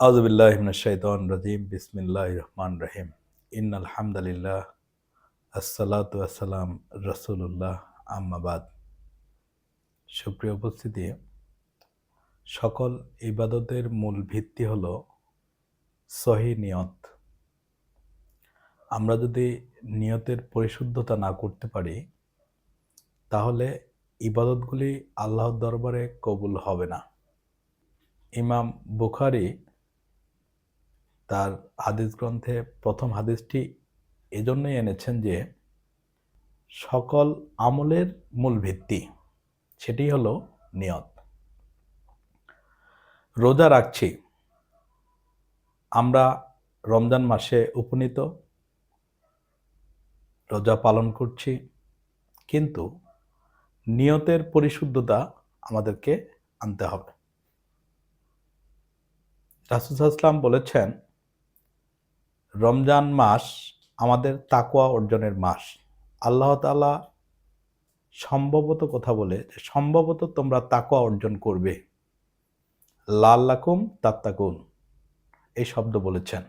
আউজবিল্লাহিমশাইতন রাজিম। বিসমিল্লাহ রহমান রহিম। ইন আলহামদুলিল্লাহ আসসালাতু আসসালাম রসুল্লাহ আম্মাবাদ সুপ্রিয় উপস্থিতি, সকল ইবাদতের মূল ভিত্তি হল সহি নিয়ত। আমরা যদি নিয়তের পরিশুদ্ধতা না করতে পারি, তাহলে ইবাদতগুলি আল্লাহর দরবারে কবুল হবে না। ইমাম বুখারি তার হাদিস গ্রন্থে প্রথম হাদিসটি এজন্যই এনেছেন যে সকল আমলের মূল ভিত্তি সেটি হলো নিয়ত। রোজা রাখছি। আমরা রমজান মাসে উপনীত। রোজা পালন করছি। কিন্তু নিয়তের পরিশুদ্ধতা আমাদেরকে আনতে হবে। রাসুসাল্লাম বলেছেন রমজান মাস আমাদের তাকুয়া অর্জনের মাস। আল্লাহ তালা সম্ভবত কথা বলে যে সম্ভবত তোমরা তাকুয়া অর্জন করবে। লাল্লাকুম তাত্তাকুন, এই শব্দ বলেছেন।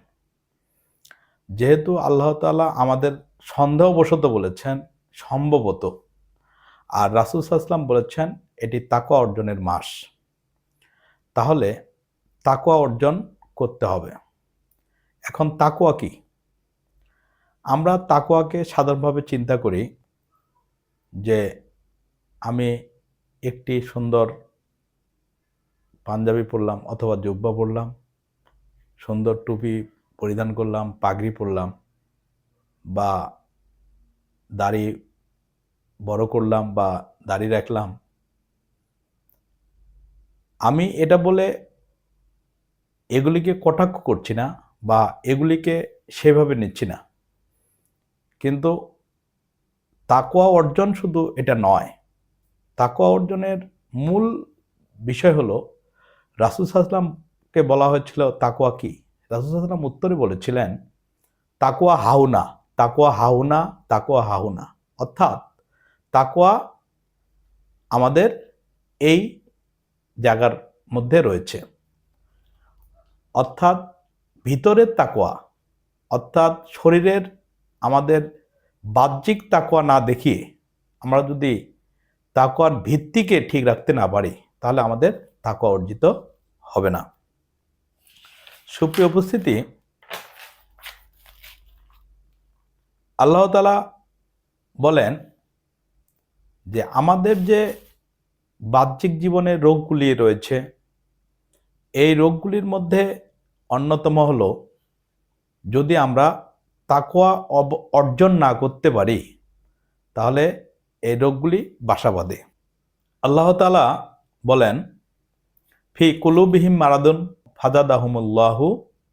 যেহেতু আল্লাহ তালা আমাদের সন্দেহবশত বলেছেন, সম্ভবত। আর রাসুল সাল্লাম বলেছেন, এটি তাকুয়া অর্জনের মাস। তাহলে তাকুয়া অর্জন করতে হবে। এখন তাকুয়া কি? আমরা তাকুয়াকে সাধারণভাবে চিন্তা করি যে আমি একটি সুন্দর পাঞ্জাবি পরলাম অথবা জুব্বা পরলাম, সুন্দর টুপি পরিধান করলাম, পাগড়ি পরলাম বা দাড়ি বড় করলাম বা দাড়ি রাখলাম। আমি এটা বলে এগুলিকে কটাক্ষ করছি না। বা এগুলিকে সেভাবে নিচ্ছি না। কিন্তু তাকোয়া অর্জন শুধু এটা নয় তাকোয়া অর্জনের মূল বিষয় হলো, রাসুল বলা হয়েছিল তাকোয়া কি? রাসুল সাহসলাম উত্তরে বলেছিলেন তাকোয়া হাউনা তাকোয়া হাউনা তাকোয়া হাউনা। অর্থাৎ তাকোয়া আমাদের এই জায়গার মধ্যে রয়েছে। অর্থাৎ ভিতরের তাকোয়া অর্থাৎ শরীরের আমাদের বাহ্যিক তাকোয়া না দেখিয়ে আমরা যদি তাকোয়ার ভিত্তিকে ঠিক রাখতে না পারি, তাহলে আমাদের তাকোয়া অর্জিত হবে না। সুপ্রিয় উপস্থিতি, আল্লাহ তালা বলেন যে আমাদের যে বাহ্যিক জীবনের রোগগুলি রয়েছে, এই রোগগুলির মধ্যে অন্যতম হল, যদি আমরা তাকোয়া অর্জন না করতে পারি, তাহলে এই রোগগুলি বাসা বাঁধে আল্লাহ তালা বলেন, ফি কুলুবিহিম মারাদুন ফাজাদাহমুল্লাহু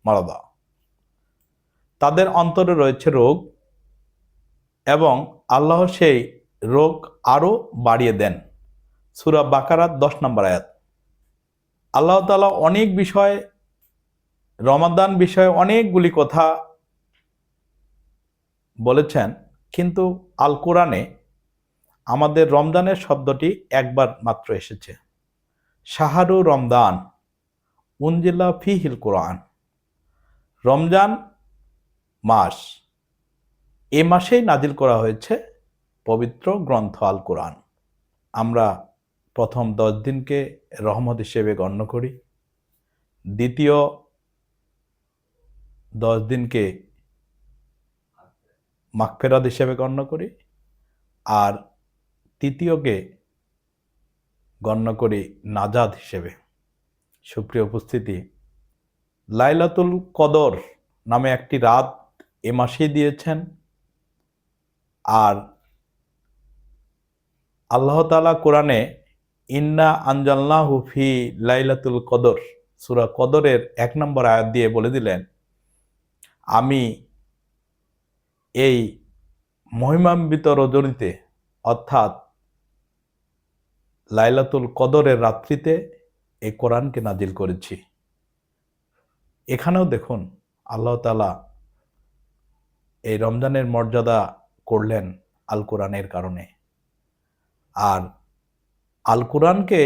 মারাদা। তাদের অন্তরে রয়েছে রোগ এবং আল্লাহ সেই রোগ আরও বাড়িয়ে দেন। সুরা বাকারাত দশ নম্বর আয়াত। আল্লাহ তালা অনেক বিষয় রমাদান বিষয়ে অনেকগুলি কথা বলেছেন, কিন্তু আল কোরআনে আমাদের রমজানের শব্দটি একবার মাত্র এসেছে। শাহারু রমদান উনজিল্লা ফিহিল কোরআন। রমজান মাস এ মাসেই নাজিল করা হয়েছে পবিত্র গ্রন্থ আল কোরআন। আমরা প্রথম দশ দিনকে রহমত হিসেবে গণ্য করি। দ্বিতীয় দশ দিনকে মাগফেরাত হিসেবে গণ্য করি আর তৃতীয়কে গণ্য করি নাজাদ হিসেবে। সুপ্রিয় উপস্থিতি, লাইলাতুল কদর নামে একটি রাত এ মাসেই দিয়েছেন আর আল্লাহ তালা কোরআনে ইন্না আঞ্জাল্লাহু ফি লাইলাতুল কদর, সুরা কদরের এক নম্বর আয়াত দিয়ে বলে দিলেন আমি এই মহিমান্বিত রজনীতে, অর্থাৎ লাইলাতুল কদরের রাত্রিতে এই কোরআনকে নাজিল করেছি। এখানেও দেখুন, আল্লাহ তালা এই রমজানের মর্যাদা করলেন আল কোরআনের কারণে। আর আল কোরআনকে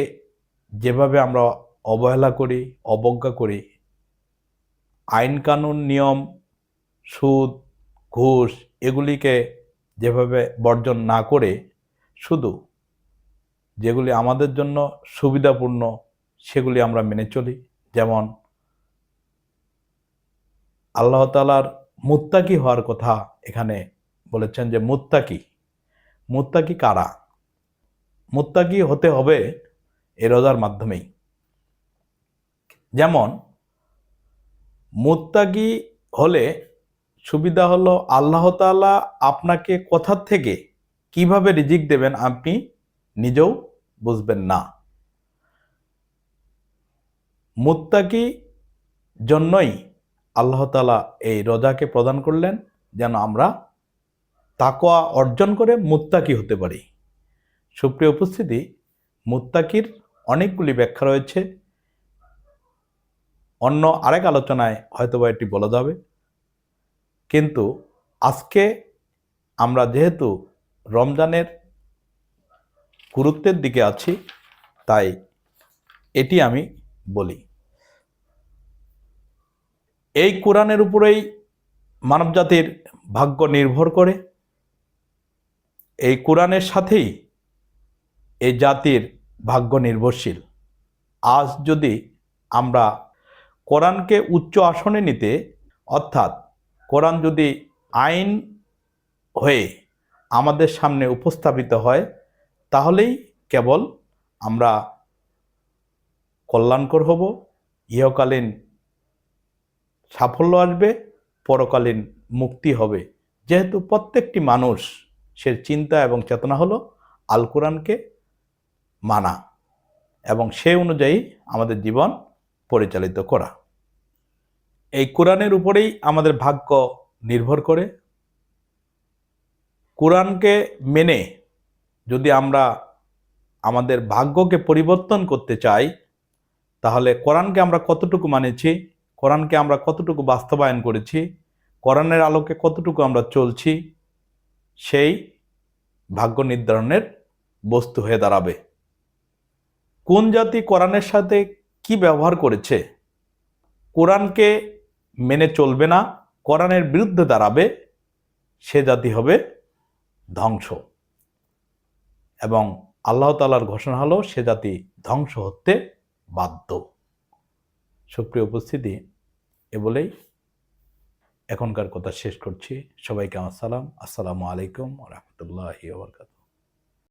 যেভাবে আমরা অবহেলা করি, অবজ্ঞা করি, আইন কানুন, নিয়ম সুদ, ঘুষ এগুলিকে যেভাবে বর্জন না করে শুধু যেগুলি আমাদের জন্য সুবিধাপূর্ণ সেগুলি আমরা মেনে চলি। যেমন আল্লাহ তালার মুত্তাকি হওয়ার কথা এখানে বলেছেন যে মুত্তাকি। মুত্তাকি কারা? মুত্তাকি হতে হবে এ রোজার মাধ্যমেই। যেমন মুত্তাকি হলে সুবিধা হলো আল্লাহ তাআলা আপনাকে কোথার থেকে কীভাবে রিজিক দেবেন আপনি নিজেও বুঝবেন না। মুত্তাকি জন্যই আল্লাহ তাআলা এই রোজাকে প্রদান করলেন যেন আমরা তাকোয়া অর্জন করে মুত্তাকি হতে পারি। সুপ্রিয় উপস্থিতি, মুত্তাকির অনেকগুলি ব্যাখ্যা রয়েছে। অন্য আরেক আলোচনায় হয়তোবা এটি বলা যাবে। কিন্তু আজকে আমরা যেহেতু রমজানের গুরুত্বের দিকে আছি, তাই এটি আমি বলি। এই কোরআনের উপরেই মানবজাতির ভাগ্য নির্ভর করে। এই কোরআনের সাথেই এই জাতির ভাগ্য নির্ভরশীল। আজ যদি আমরা কোরআনকে উচ্চ আসনে নিতে, অর্থাৎ কোরআন যদি আইন হয়ে আমাদের সামনে উপস্থাপিত হয়, তাহলেই কেবল আমরা কল্যাণকর হব। ইহকালীন সাফল্য আসবে, পরকালীন মুক্তি হবে। যেহেতু প্রত্যেকটি মানুষ সে চিন্তা এবং চেতনা হলো আল কোরআনকে মানা এবং সেই অনুযায়ী আমাদের জীবন পরিচালিত করা। এই কোরআনের উপরেই আমাদের ভাগ্য নির্ভর করে। কোরআনকে মেনে যদি আমরা আমাদের ভাগ্যকে পরিবর্তন করতে চাই, তাহলে কোরআনকে আমরা কতটুকু মানেছি, কোরআনকে আমরা কতটুকু বাস্তবায়ন করেছি, কোরআনের আলোকে কতটুকু আমরা চলছি, সেই ভাগ্য নির্ধারণের বস্তু হয়ে দাঁড়াবে। কোন জাতি কোরআনের সাথে কি ব্যবহার করেছে, কোরআনকে মেনে চলবে না, কোরআনের বিরুদ্ধে দাঁড়াবে, সে জাতি হবে ধ্বংস। এবং আল্লাহ তালার ঘোষণা হলো, সে জাতি ধ্বংস হতে বাধ্য। সুপ্রিয় উপস্থিতি, এ বলেই এখনকার কথা শেষ করছি। সবাইকে আমার সালাম। আসসালামু আলাইকুম রহমতুল্লাহ বরকাত